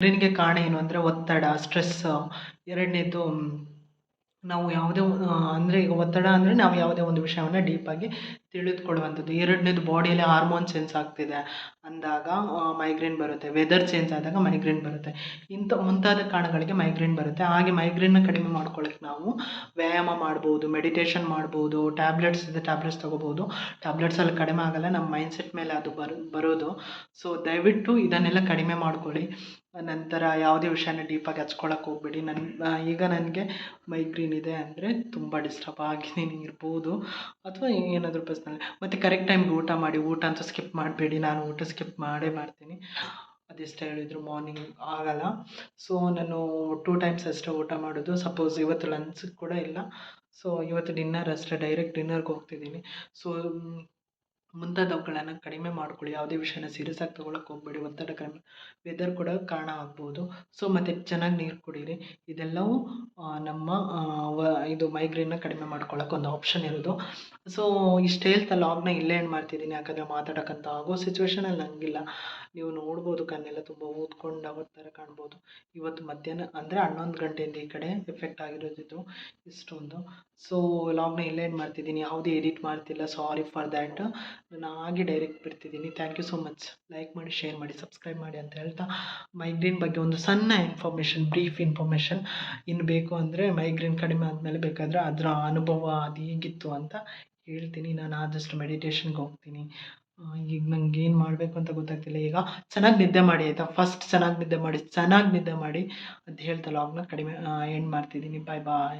ಮೈಗ್ರೇನ್ಗೆ ಕಾರಣ ಏನು ಅಂದರೆ ಒತ್ತಡ, ಸ್ಟ್ರೆಸ್, ಎರಡನೇದು ನಾವು ಯಾವುದೇ ಅಂದರೆ ಈಗ ಒತ್ತಡ ಅಂದರೆ ನಾವು ಯಾವುದೇ ಒಂದು ವಿಷಯವನ್ನು ಡೀಪಾಗಿ ತಿಳಿದುಕೊಳ್ಳುವಂಥದ್ದು. ಎರಡನೇದು ಬಾಡಿಯಲ್ಲಿ ಹಾರ್ಮೋನ್ ಚೇಂಜ್ ಆಗ್ತಿದೆ. ಅಂದಾಗ ಮೈಗ್ರೇನ್ ಬರುತ್ತೆ. ವೆದರ್ ಚೇಂಜ್ ಆದಾಗ ಮೈಗ್ರೇನ್ ಬರುತ್ತೆ. ಇಂಥ ಮುಂತಾದ ಕಾರಣಗಳಿಗೆ ಮೈಗ್ರೇನ್ ಬರುತ್ತೆ. ಹಾಗೆ ಮೈಗ್ರೇನ್ನ ಕಡಿಮೆ ಮಾಡ್ಕೊಳ್ಳೋಕೆ ನಾವು ವ್ಯಾಯಾಮ ಮಾಡ್ಬೋದು, ಮೆಡಿಟೇಷನ್ ಮಾಡ್ಬೋದು, ಟ್ಯಾಬ್ಲೆಟ್ಸ್ ಇದೆ, ಟ್ಯಾಬ್ಲೆಟ್ಸ್ ತೊಗೋಬೋದು. ಟ್ಯಾಬ್ಲೆಟ್ಸಲ್ಲಿ ಕಡಿಮೆ ಆಗಲ್ಲ. ನಮ್ಮ ಮೈಂಡ್ಸೆಟ್ ಮೇಲೆ ಅದು ಬರೋ, ಬರೋದು. ಸೊ ದಯವಿಟ್ಟು ಇದನ್ನೆಲ್ಲ ಕಡಿಮೆ ಮಾಡ್ಕೊಳ್ಳಿ. ನಂತರ ಯಾವುದೇ ವಿಷಯನ ಡೀಪಾಗಿ ಹಚ್ಕೊಳಕ್ಕೆ ಹೋಗ್ಬೇಡಿ. ನನ್ನ ಈಗ ನನಗೆ ಮೈಗ್ರೇನ್ ಇದೆ ಅಂದರೆ ತುಂಬ ಡಿಸ್ಟರ್ಬ್ ಆಗಿದ್ದೀನಿ ಇರ್ಬೋದು. ಅಥವಾ ಏನಾದರೂ ಪರ್ಸ್ನಲ್ ಮತ್ತು ಕರೆಕ್ಟ್ ಟೈಮ್ಗೆ ಊಟ ಮಾಡಿ, ಊಟ ಅಂತೂ ಸ್ಕಿಪ್ ಮಾಡಬೇಡಿ. ನಾನು ಊಟ ಸ್ಕಿಪ್ ಮಾಡೇ ಮಾಡ್ತೀನಿ. ಅದೆಷ್ಟು ಹೇಳಿದ್ರು ಮಾರ್ನಿಂಗ್ ಆಗಲ್ಲ. ಸೊ ನಾನು ಟೂ ಟೈಮ್ಸ್ ಅಷ್ಟೇ ಊಟ ಮಾಡೋದು. ಸಪೋಸ್ ಇವತ್ತು ಲಂಚ್ ಕೂಡ ಇಲ್ಲ. ಸೊ ಇವತ್ತು ಡಿನ್ನರ್ ಅಷ್ಟೇ ಡೈರೆಕ್ಟ್ ಡಿನ್ನರ್ಗೆ ಹೋಗ್ತಿದ್ದೀನಿ. ಸೊ ಮುಂತಾದವುಗಳನ್ನು ಕಡಿಮೆ ಮಾಡ್ಕೊಳ್ಳಿ. ಯಾವುದೇ ವಿಷಯನ ಸೀರಿಯಸ್ ಆಗಿ ತೊಗೊಳಕ್ಕೆ ಹೋಗ್ಬೇಡಿ. ಒತ್ತಡ ಕಡಿಮೆ ವೆದರ್ ಕೂಡ ಕಾರಣ ಆಗ್ಬೋದು. ಸೊ ಮತ್ತು ಚೆನ್ನಾಗಿ ನೀರು ಕುಡೀರಿ. ಇದೆಲ್ಲವೂ ನಮ್ಮ ವ, ಇದು ಮೈಗ್ರೇನ್ನ ಕಡಿಮೆ ಮಾಡ್ಕೊಳ್ಳೋಕೆ ಒಂದು ಆಪ್ಷನ್ ಇರೋದು. ಸೊ ಇಷ್ಟು ಹೇಳ್ತಾ ಲಾಗ್ನ ಇಲ್ಲೇ ಏನು ಮಾಡ್ತಿದ್ದೀನಿ. ಯಾಕಂದರೆ ಮಾತಾಡೋಕ್ಕಂತ ಆಗೋ ಸಿಚುವೇಶನಲ್ಲಿ ಹಂಗಿಲ್ಲ. ನೀವು ನೋಡ್ಬೋದು, ಕಣ್ಣೆಲ್ಲ ತುಂಬ ಊದ್ಕೊಂಡಾಗೋ ಥರ ಕಾಣ್ಬೋದು. ಇವತ್ತು ಮಧ್ಯಾಹ್ನ, ಅಂದರೆ ಹನ್ನೊಂದು ಗಂಟೆಯಿಂದ ಈ ಕಡೆ ಎಫೆಕ್ಟ್ ಆಗಿರೋದಿದ್ದು ಇಷ್ಟೊಂದು. ಸೊ ಲಾಗ್ನ ಇಲ್ಲೇ ಏನು ಮಾಡ್ತಿದ್ದೀನಿ. ಯಾವುದೇ ಎಡಿಟ್ ಮಾಡ್ತಿಲ್ಲ. ಸಾರಿ ಫಾರ್ ದ್ಯಾಟ್ ನಾನು ಹಾಗೆ direct ಬಿಡ್ತಿದ್ದೀನಿ. Thank you so much like ಮಾಡಿ ಶೇರ್ ಮಾಡಿ ಸಬ್ಸ್ಕ್ರೈಬ್ ಮಾಡಿ ಅಂತ ಹೇಳ್ತಾ ಮೈಗ್ರೇನ್ ಬಗ್ಗೆ ಒಂದು ಸಣ್ಣ ಇನ್ಫಾರ್ಮೇಷನ್ ಬ್ರೀಫ್ ಇನ್ಫಾರ್ಮೇಷನ್ ಇನ್ನು ಬೇಕು ಅಂದರೆ ಮೈಗ್ರೇನ್ ಕಡಿಮೆ ಆದಮೇಲೆ ಬೇಕಾದರೆ ಅದರ ಅನುಭವ ಅದು ಹೇಗಿತ್ತು ಅಂತ ಹೇಳ್ತೀನಿ. ನಾನು ಆದಷ್ಟು ಮೆಡಿಟೇಷನ್ಗೆ ಹೋಗ್ತೀನಿ. ಈಗ ನಂಗೆ ಏನು ಮಾಡಬೇಕು ಅಂತ ಗೊತ್ತಾಗ್ತಿಲ್ಲ. ಈಗ ಚೆನ್ನಾಗಿ ನಿದ್ದೆ ಮಾಡಿ, ಆಯಿತಾ? ಫಸ್ಟ್ ಚೆನ್ನಾಗಿ ನಿದ್ದೆ ಮಾಡಿ, ಚೆನ್ನಾಗಿ ನಿದ್ದೆ ಮಾಡಿ ಅಂತ ಹೇಳ್ತಾ ಲಾಗ್ನ ಕಡಿಮೆ ಎಂಡ್ ಮಾಡ್ತಿದ್ದೀನಿ. ಬಾಯ್ ಬಾಯ್